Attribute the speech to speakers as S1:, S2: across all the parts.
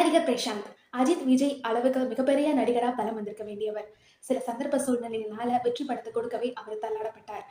S1: நடிகர் பிரசாந்த் அஜித் விஜய் அளவுக்கு மிகப்பெரிய நடிகரா பலம் வந்திருக்க வேண்டியவர். சில சந்தர்ப்ப சூழ்நிலையினால வெற்றி படத்தை கொடுக்கவே அவர் தள்ளாடப்பட்டார்.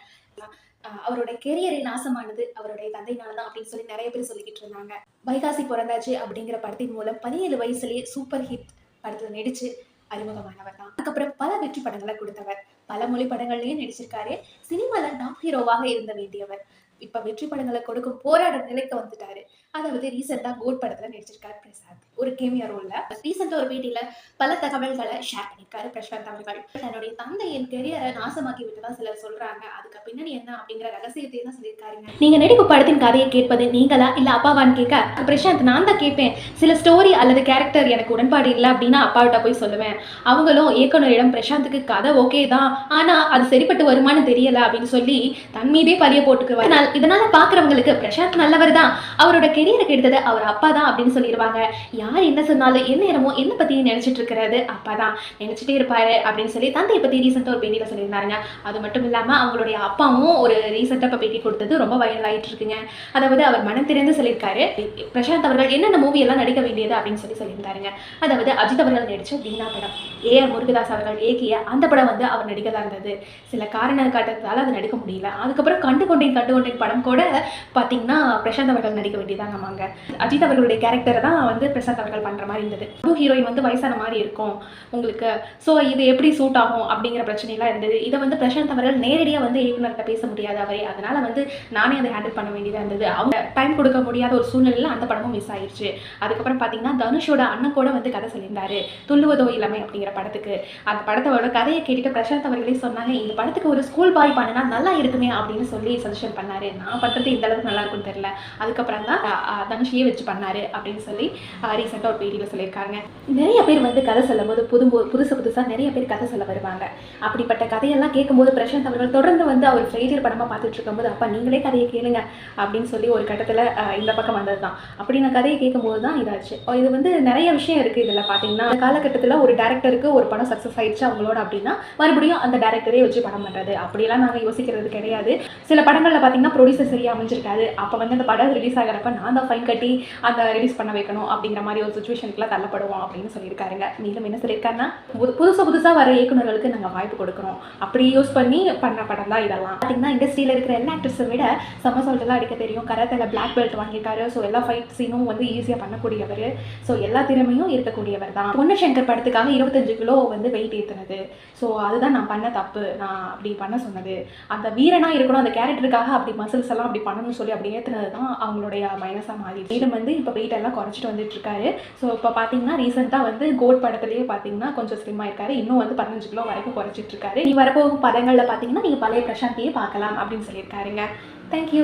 S1: அவருடைய கெரியரை நாசமானது அவருடைய தந்தையினால தான் அப்படின்னு சொல்லி நிறைய பேர் சொல்லிக்கிட்டு இருந்தாங்க. வைகாசி பிறந்தாச்சு அப்படிங்கிற படத்தின் மூலம் பதினேழு வயசுலயே சூப்பர் ஹிட் படத்துல நடிச்சு அறிமுகமானவர் தான். அதுக்கப்புறம் பல வெற்றி படங்களை கொடுத்தவர். பல மொழி படங்கள்லயும் நடிச்சிருக்காரு. சினிமால டாப் ஹீரோவாக இருந்த வேண்டியவர். இப்ப வெற்றி படங்களை கொடுக்கும் போராட நிலைக்கு வந்துட்டாரு. அதாவது ரீசெண்டா கோட் படத்துல நடிச்சிருக்காரு பிரசாந்த். ஒரு கேமியா ரோல்ல. ரீசெண்டா ஒரு பேட்டியில பல தகவல்களை ஷேர் பண்ணிருக்காரு பிரசாந்த் அவர்கள். தன்னுடைய தந்தையின் கெரியரை நாசமாக்கி விட்டதா சிலர் சொல்றாங்க. அதுக்கு பின்னணி என்ன அப்படிங்கிற ரகசியத்தை தான் சொல்லியிருக்காருங்க. நீங்க நடிப்பு படத்தின் கதையை கேட்பது நீங்களா இல்ல அப்பாவான்னு கேட்க பிரசாந்த் நான் தான் கேட்பேன். சில ஸ்டோரி அல்லது கேரக்டர் எனக்கு உடன்பாடு இல்லை அப்படின்னா அப்பாவிட்ட போய் சொல்லுவேன். அவங்களும் இயக்குனரிடம் பிரசாந்துக்கு கதை ஓகே தான். ஆனா அது சரிப்பட்டு வருமானு தெரியல அப்படின்னு சொல்லி தன் மீதே பழிய போட்டுக்குவாங்க இதனால் இதனால பாக்குறவங்களுக்கு பிரசாந்த் நல்லவர் தான். அவரோட கெரியருக்கு எடுத்தது அவர் அப்பா தான் அப்படின்னு சொல்லிடுவாங்க. யார் என்ன சொன்னாலும் என்ன நேரமோ என்ன பத்தி நினைச்சிட்டு இருக்கிறது அப்பா தான். நினைச்சிட்டே இருப்பாரு அப்படின்னு சொல்லி தந்தையை பத்தி ரீசெண்டா ஒரு பேட்டியில சொல்லியிருந்தாருங்க. அது மட்டும் இல்லாம அவங்களுடைய அப்பாவும் ஒரு ரீசெண்டா இப்போ பேட்டி கொடுத்தது ரொம்ப வைரல் ஆயிட்டு இருக்குங்க. அதாவது அவர் மனம் திறந்து சொல்லியிருக்காரு. பிரசாந்த் அவர்கள் என்னென்ன மூவி எல்லாம் நடிக்க வேண்டியது அப்படின்னு சொல்லி சொல்லியிருந்தாருங்க. அதாவது அஜித் அவர்கள் நடிச்ச வீணா படம். ஏ ஆர் முருகதாஸ் அவர்கள் இயக்கிய அந்த படம் வந்து அவர் நடிக்கதா இருந்தது. சில காரண காட்டத்தால் அது நடிக்க முடியல. அதுக்கப்புறம் கண்டு கொண்டேன் கண்டு கொண்டேன் படம் கூட பார்த்தீங்கன்னா பிரசாந்த் அவர்கள் நடிக்க வேண்டியதாங்கம்மாங்க அஜித் அவர்களுடைய கேரக்டரை தான் வந்து பிரசாந்த் அவர்கள் பண்ணுற மாதிரி இருந்தது. புது ஹீரோயின் வந்து வயசான மாதிரி இருக்கும். உங்களுக்கு ஸோ இது எப்படி சூட் ஆகும் அப்படிங்கிற பிரச்சனைலாம் இருந்தது. இதை வந்து பிரசாந்த் அவர்கள் நேரடியாக வந்து இயக்குநர்கிட்ட பேச முடியாது அவரே. அதனால வந்து நானே அதை ஹேண்டில் பண்ண வேண்டியதாக இருந்தது. அவங்க டைம் கொடுக்க முடியாத ஒரு சூழ்நிலையில் அந்த படமும் மிஸ் ஆயிடுச்சு அதுக்கப்புறம் பார்த்தீங்கன்னா தனுஷோட அண்ணன் கூட வந்து கதை சொல்லியிருந்தாரு. துள்ளுவதோ இளமை அப்படிங்கிற படத்துக்கு. அந்த படத்தோட கதையை கேட்டுட்டு பிரசாந்த் அவர்களே சொன்னாங்க இந்த படத்துக்கு ஒரு ஸ்கூல் பாய் பண்ணினா நல்லா இருக்குமே அப்படின்னு சொல்லி சஜஷன் பண்ணாரு. நான் பண்ணுறது இந்த அளவுக்கு நல்லா இருக்கும்னு தெரியல. அதுக்கப்புறம் தான் தனுஷியே வச்சு பண்ணாரு அப்படின்னு சொல்லி ரீசெண்டாக ஒரு பேட்டியில் சொல்லியிருக்காங்க நிறைய பேர் வந்து கதை சொல்லும்போது புது புதுசு புதுசாக நிறைய பேர் கதை சொல்ல வருவாங்க. அப்படிப்பட்ட கதையெல்லாம் கேட்கும்போது பிரசாந்த் அவர்கள் தொடர்ந்து வந்து அவர் ஃபெயிலியர் படமாக பார்த்துட்டு இருக்கும்போது அப்பா நீங்களே கதையை கேளுங்க அப்படின்னு சொல்லி ஒரு கட்டத்தில் இந்த பக்கம் வந்தது தான் அப்படி நான் கதையை கேட்கும்போது தான் இதாச்சு இது வந்து நிறைய விஷயம் இருக்குது இதில் பார்த்தீங்கன்னா அந்த காலகட்டத்தில் ஒரு டேரக்டருக்கு ஒரு படம் சக்ஸஸ் ஆயிடுச்சு அவங்களோட அப்படின்னா மறுபடியும் அந்த டேரக்டரே வச்சு படம் பண்ணுறது அப்படிலாம் நாங்கள் யோசிக்கிறது கிடையாது. சில படங்களில் பார்த்தீங்கன்னா ப்ரொடியூசர் சரியாக அமைஞ்சிருக்காது. அப்போ வந்து அந்த படம் ரிலீஸ் ஆகிறப்ப நான் தான் ஃபைன் கட்டி அந்த ரிலீஸ் பண்ண வைக்கணும் அப்படிங்கிற மாதிரி ஒரு சுச்சுவேஷனுக்குலாம் தள்ளப்படுவோம் அப்படின்னு சொல்லியிருக்காருங்க. மேலும் என்ன சொல்லியிருக்காருன்னா புதுசாக புதுசாக வர இயக்குனர்களுக்கு நாங்கள் வாய்ப்பு கொடுக்குறோம் அப்படி யூஸ் பண்ணி பண்ண படம் தான் இதெல்லாம். பார்த்தீங்கன்னா இண்டஸ்ட்ரியில் இருக்கிற எல்லா ஆக்டர்ஸை விட செம்ம சொல்லிட்டுலாம் அடிக்க தெரியும். கராத்தில் பிளாக் பெல்ட் வாங்கியிருக்காரு. ஸோ எல்லா ஃபைட் சீனும் வந்து ஈஸியாக பண்ணக்கூடியவர். ஸோ எல்லா திறமையும் இருக்கக்கூடியவர் தான். பொண்ணு சங்கர் படத்துக்காக இருபத்தஞ்சு கிலோ வந்து வெயிட் ஏற்றுனது ஸோ அதுதான் நான் பண்ண தப்பு. நான் அப்படி பண்ண சொன்னது. அந்த வீரனாக இருக்கணும். அந்த கேரக்டருக்காக அப்படி மசில்ஸ் எல்லாம் அப்படி பண்ணணும்னு சொல்லி அப்படி ஏற்றுனது தான் அவங்களுடைய மைனஸாக மாறி மேலும் வந்து இப்போ வெயிட் எல்லாம் குறைச்சிட்டு வந்துட்டு இருக்காரு. ஸோ இப்போ பார்த்தீங்கன்னா ரீசெண்டாக வந்து கோட் படத்துலேயே பார்த்தீங்கன்னா கொஞ்சம் ஸ்லிம் ஆயிருக்காரு இன்னும் வந்து பதினஞ்சு கிலோ வரைக்கும் குறைச்சிட்டு இருக்காரு. நீ வரப்போகும் படங்களில் பார்த்தீங்கன்னா நீங்கள் பழைய பிரசாந்தியே பார்க்கலாம் அப்படின்னு சொல்லியிருக்காருங்க. தேங்க்யூ